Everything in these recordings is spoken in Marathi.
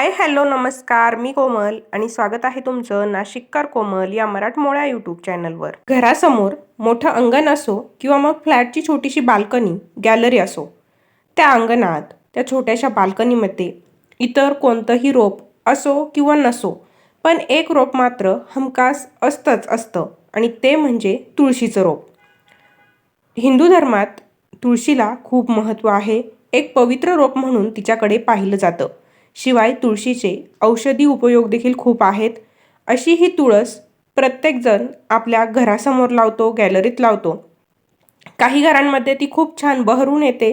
हाय हॅलो नमस्कार. मी कोमल आणि स्वागत आहे तुमचं नाशिककार कोमल या मराठमोळ्या यूट्यूब चॅनलवर. घरासमोर मोठं अंगण असो किंवा मग फ्लॅटची छोटीशी बाल्कनी गॅलरी असो त्या अंगणात त्या छोट्याशा बाल्कनीमध्ये इतर कोणतंही रोप असो किंवा नसो पण एक रोप मात्र हमखास असतंच असतं आणि ते म्हणजे तुळशीचं रोप. हिंदू धर्मात तुळशीला खूप महत्त्व आहे. एक पवित्र रोप म्हणून तिच्याकडे पाहिलं जातं. शिवाय तुळशीचे औषधी उपयोग देखील खूप आहेत. अशी ही तुळस प्रत्येकजण आपल्या घरासमोर लावतो गॅलरीत लावतो. काही घरांमध्ये ती खूप छान बहरून येते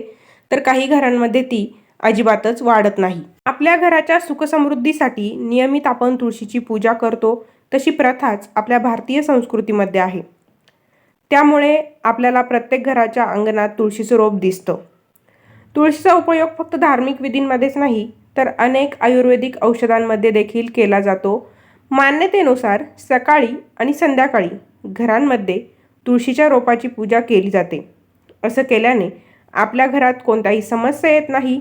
तर काही घरांमध्ये ती अजिबातच वाढत नाही. आपल्या घराच्या सुखसमृद्धीसाठी नियमित आपण तुळशीची पूजा करतो तशी प्रथाच आपल्या भारतीय संस्कृतीमध्ये आहे. त्यामुळे आपल्याला प्रत्येक घराच्या अंगणात तुळशीचं रोप दिसतं. तुळशीचा उपयोग फक्त धार्मिक विधींमध्येच नाही तर अनेक आयुर्वेदिक औषधांमध्ये देखील केला जातो. मान्यतेनुसार सकाळी आणि संध्याकाळी घरांमध्ये तुळशीच्या रोपाची पूजा केली जाते. असं केल्याने आपल्या घरात कोणत्याही समस्या येत नाही.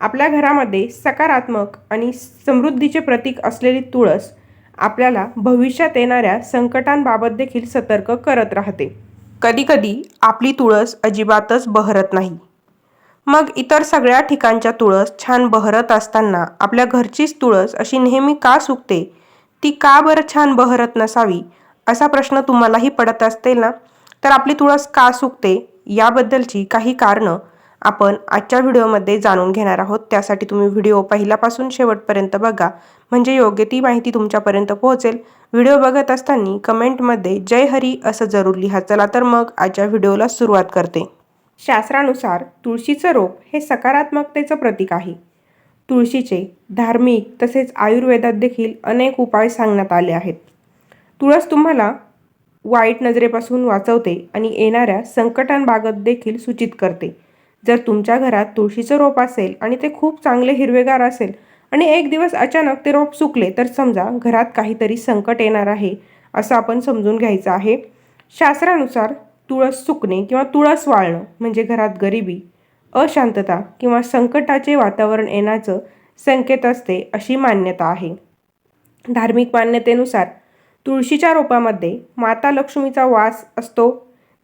आपल्या घरामध्ये सकारात्मक आणि समृद्धीचे प्रतीक असलेली तुळस आपल्याला भविष्यात येणाऱ्या संकटांबाबत देखील सतर्क करत राहते. कधीकधी आपली तुळस अजिबातच बहरत नाही. मग इतर सगळ्या ठिकाणच्या तुळस छान बहरत असताना आपल्या घरचीच तुळस अशी नेहमी का सुकते? ती का बरं छान बहरत नसावी? असा प्रश्न तुम्हालाही पडत असतील ना? तर आपली तुळस का सुकते? याबद्दलची काही कारणं आपण आजच्या व्हिडिओमध्ये जाणून घेणार आहोत. त्यासाठी तुम्ही व्हिडिओ पहिल्यापासून शेवटपर्यंत बघा. म्हणजे योग्य ती माहिती तुमच्यापर्यंत पोहोचेल. व्हिडिओ बघत असताना कमेंटमध्ये जय हरी असं जरूर लिहा. चला तर मग आजच्या व्हिडिओला सुरुवात करते. शास्त्रानुसार तुळशीचं रोप हे सकारात्मकतेचं प्रतीक आहे. तुळशीचे धार्मिक तसेच आयुर्वेदात देखील अनेक उपाय सांगण्यात आले आहेत. तुळस तुम्हाला वाईट नजरेपासून वाचवते आणि येणाऱ्या संकटांबाबत देखील सूचित करते. जर तुमच्या घरात तुळशीचं रोप असेल आणि ते खूप चांगले हिरवेगार असेल आणि एक दिवस अचानक ते रोप सुकले तर समजा घरात काहीतरी संकट येणार आहे असं आपण समजून घ्यायचं आहे. शास्त्रानुसार तुळस सुकणे किंवा तुळस वाळणं म्हणजे घरात गरिबी अशांतता किंवा संकटाचे वातावरण येण्याचं संकेत असते अशी मान्यता आहे. धार्मिक मान्यतेनुसार तुळशीच्या रोपामध्ये माता लक्ष्मीचा वास असतो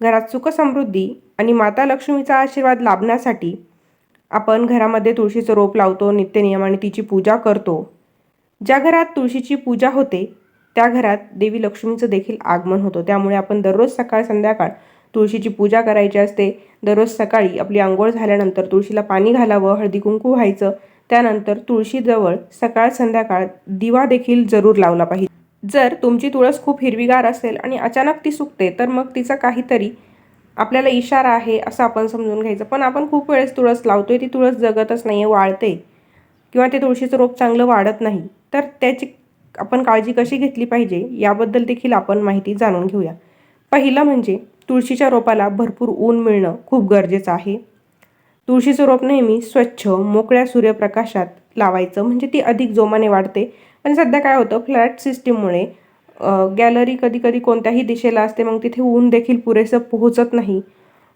घरात सुखसमृद्धी आणि माता लक्ष्मीचा आशीर्वाद लाभण्यासाठी आपण घरामध्ये तुळशीचं रोप लावतो नित्यनियमाने तिची पूजा करतो. ज्या घरात तुळशीची पूजा होते त्या घरात देवी लक्ष्मीचं देखील आगमन होतं. त्यामुळे आपण दररोज सकाळ संध्याकाळ तुळशीची पूजा करायची असते. दररोज सकाळी आपली आंघोळ झाल्यानंतर तुळशीला पाणी घालावं हळदी कुंकू व्हायचं. त्यानंतर तुळशीजवळ सकाळ संध्याकाळ दिवा देखील जरूर लावला पाहिजे. जर तुमची तुळस खूप हिरवीगार असेल आणि अचानक ती सुकते तर मग तिचा काहीतरी आपल्याला इशारा आहे असं आपण समजून घ्यायचं. पण आपण खूप वेळेस तुळस लावतोय ती तुळस जगतच नाही आहे वाळते. किंवा ते तुळशीचं रोप चांगलं वाढत नाही. तर त्याची आपण काळजी कशी घेतली पाहिजे याबद्दल देखील आपण माहिती जाणून घेऊया. पहिलं म्हणजे तुळशीच्या रोपाला भरपूर ऊन मिळणं खूप गरजेचं आहे. तुळशीचं रोप नेहमी स्वच्छ मोकळ्या सूर्यप्रकाशात लावायचं म्हणजे ती अधिक जोमाने वाढते. पण सध्या काय होतं फ्लॅट सिस्टीममुळे गॅलरी कधी कधी कोणत्याही दिशेला असते मग तिथे ऊन देखील पुरेसं पोहोचत नाही.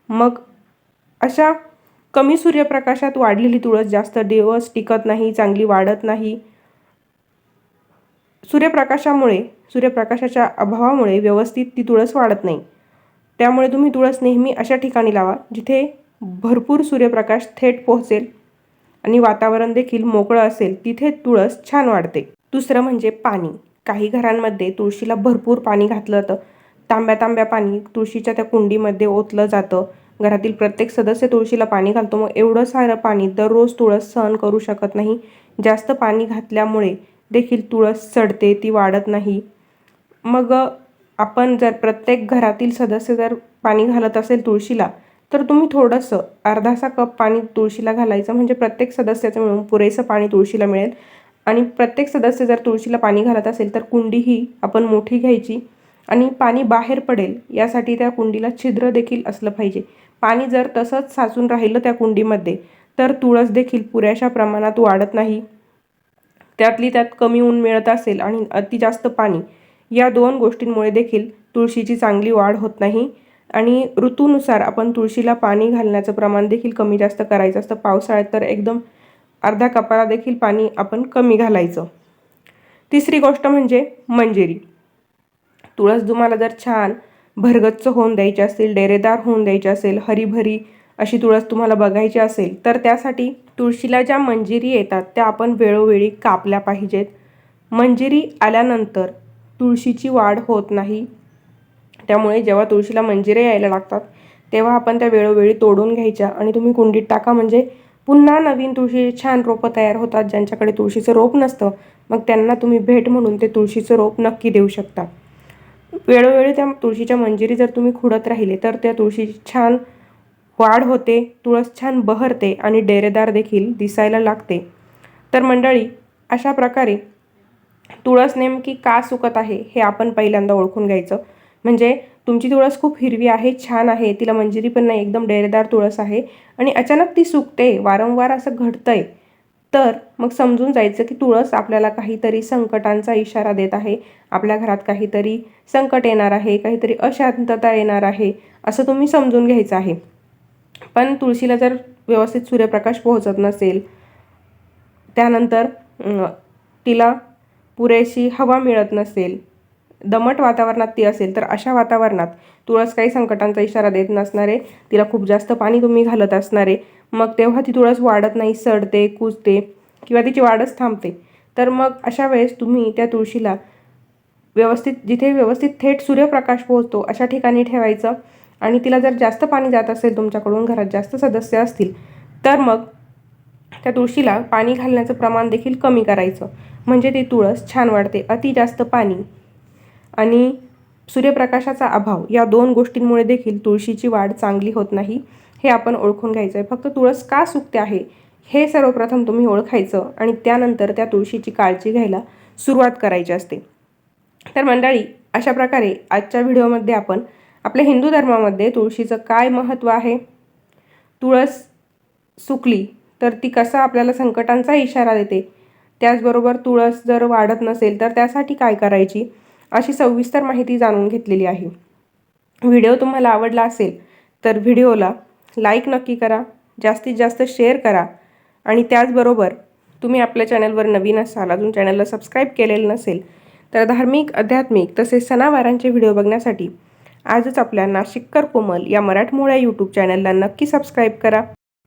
मग अशा कमी सूर्यप्रकाशात वाढलेली तुळस जास्त दिवस टिकत नाही चांगली वाढत नाही. सूर्यप्रकाशामुळे सूर्यप्रकाशाच्या अभावामुळे व्यवस्थित ती तुळस वाढत नाही. त्यामुळे तुम्ही तुळस नेहमी अशा ठिकाणी लावा जिथे भरपूर सूर्यप्रकाश थेट पोहोचेल आणि वातावरण देखील मोकळं असेल तिथे तुळस छान वाढते. दुसरं म्हणजे पाणी. काही घरांमध्ये तुळशीला भरपूर पाणी घातलं जातं. तांब्या तांब्या पाणी तुळशीच्या त्या कुंडीमध्ये ओतलं जातं. घरातील प्रत्येक सदस्य तुळशीला पाणी घालतो. मग एवढं सारं पाणी दररोज तुळस सहन करू शकत नाही. जास्त पाणी घातल्यामुळे देखील तुळस चढते ती वाढत नाही. मग आपण जर प्रत्येक घरातील सदस्य जर पाणी घालत असेल तुळशीला तर तुम्ही थोडंसं अर्धासा कप पाणी तुळशीला घालायचं. म्हणजे प्रत्येक सदस्याचं मिळून पुरेसं पाणी तुळशीला मिळेल. आणि प्रत्येक सदस्य जर तुळशीला पाणी घालत असेल तर कुंडीही आपण मोठी घ्यायची. आणि पाणी बाहेर पडेल यासाठी त्या कुंडीला छिद्र देखील असलं पाहिजे. पाणी जर तसंच साचून राहिलं त्या कुंडीमध्ये तर तुळस देखील पुरेशा प्रमाणात वाढत नाही. त्यातली त्यात कमी ऊन मिळत असेल आणि अति जास्त पाणी या दोन गोष्टींमुळे देखील तुळशीची चांगली वाढ होत नाही. आणि ऋतूनुसार आपण तुळशीला पाणी घालण्याचं प्रमाण देखील कमी जास्त करायचं असतं. पावसाळ्यात तर एकदम अर्धा कपाला देखील पाणी आपण कमी घालायचं. तिसरी गोष्ट म्हणजे मंजिरी. तुळस तुम्हाला जर छान भरगच्च होऊन द्यायची असेल डेरेदार होऊन द्यायची असेल हरीभरी अशी तुळस तुम्हाला बघायची असेल तर त्यासाठी तुळशीला ज्या मंजिरी येतात त्या आपण वेळोवेळी कापल्या पाहिजेत. मंजिरी आल्यानंतर तुळशीची वाढ होत नाही. त्यामुळे जेव्हा तुळशीला मंजिऱ्या यायला लागतात तेव्हा आपण त्या वेळोवेळी तोडून घ्यायच्या आणि तुम्ही कुंडीत टाका. म्हणजे पुन्हा नवीन तुळशी छान रोपं तयार होतात ज्यांच्याकडे तुळशीचं रोप नसतं मग त्यांना तुम्ही भेट म्हणून ते तुळशीचं रोप नक्की देऊ शकता. वेळोवेळी त्या तुळशीच्या मंजिरी जर तुम्ही खुडत राहिले तर त्या तुळशीची छान वाढ होते तुळस छान बहरते आणि डेरेदार देखील दिसायला लागते. तर मंडळी अशा प्रकारे तुळस नेमकी का सुकत आहे हे आपण पहिल्यांदा ओळखून घ्यायचं. म्हणजे तुमची तुळस खूप हिरवी आहे छान आहे तिला मंजिरी पण नाही एकदम डेरेदार तुळस आहे आणि अचानक ती सुकते वारंवार असं घडतंय. तर मग समजून जायचं की तुळस आपल्याला काहीतरी संकटांचा इशारा देत आहे आपल्या घरात काहीतरी संकट येणार आहे काहीतरी अशांतता येणार आहे असं तुम्ही समजून घ्यायचं आहे. पण तुळशीला जर व्यवस्थित सूर्यप्रकाश पोहोचत नसेल त्यानंतर तिला पुरेशी हवा मिळत नसेल दमट वातावरणात ती असेल तर अशा वातावरणात तुळस काही संकटांचा इशारा देत नसणारे तिला खूप जास्त पाणी तुम्ही घालत असणारे मग तेव्हा ती तुळस वाढत नाही सडते कुजते किंवा तिची वाढच थांबते. तर मग अशा वेळेस तुम्ही त्या तुळशीला व्यवस्थित जिथे व्यवस्थित थेट सूर्यप्रकाश पोहोचतो अशा ठिकाणी ठेवायचं. आणि तिला जर जास्त पाणी जात असेल तुमच्याकडून घरात जास्त सदस्य असतील तर मग त्या तुळशीला पाणी घालण्याचं प्रमाण देखील कमी करायचं. म्हणजे ती तुळस छान वाढते अति जास्त पाणी. आणि सूर्यप्रकाशाचा अभाव या दोन गोष्टींमुळे देखील तुळशीची वाढ चांगली होत नाही हे आपण ओळखून घ्यायचं आहे फक्त तुळस का सुकते आहे हे सर्वप्रथम तुम्ही ओळखायचं आणि त्यानंतर त्या तुळशीची काळजी घ्यायला सुरुवात करायची असते. तर मंडळी अशा प्रकारे आजच्या व्हिडिओमध्ये आपण आपल्या हिंदू धर्मामध्ये तुळशीचं काय महत्त्व आहे? तुळस सुकली तर ती कसा आपल्याला संकटांचा इशारा देते? त्याचबरोबर तुळस जर वाढत नसेल तर त्यासाठी काय करायची? अशी सविस्तर माहिती जाणून घेतलेली आहे. व्हिडिओ तुम्हाला आवडला असेल तर व्हिडिओला लाईक नक्की करा जास्तीत जास्त शेअर करा आणि त्याचबरोबर तुम्ही आपल्या चॅनलवर नवीन असाल अजून चॅनलला सबस्क्राईब केलेलं नसेल तर धार्मिक आध्यात्मिक तसेच सणावारांचे व्हिडिओ बघण्यासाठी आजच आपल्या नाशिककर कोमल या मराठमोळ्या यूट्यूब चॅनलला नक्की सबस्क्राईब करा.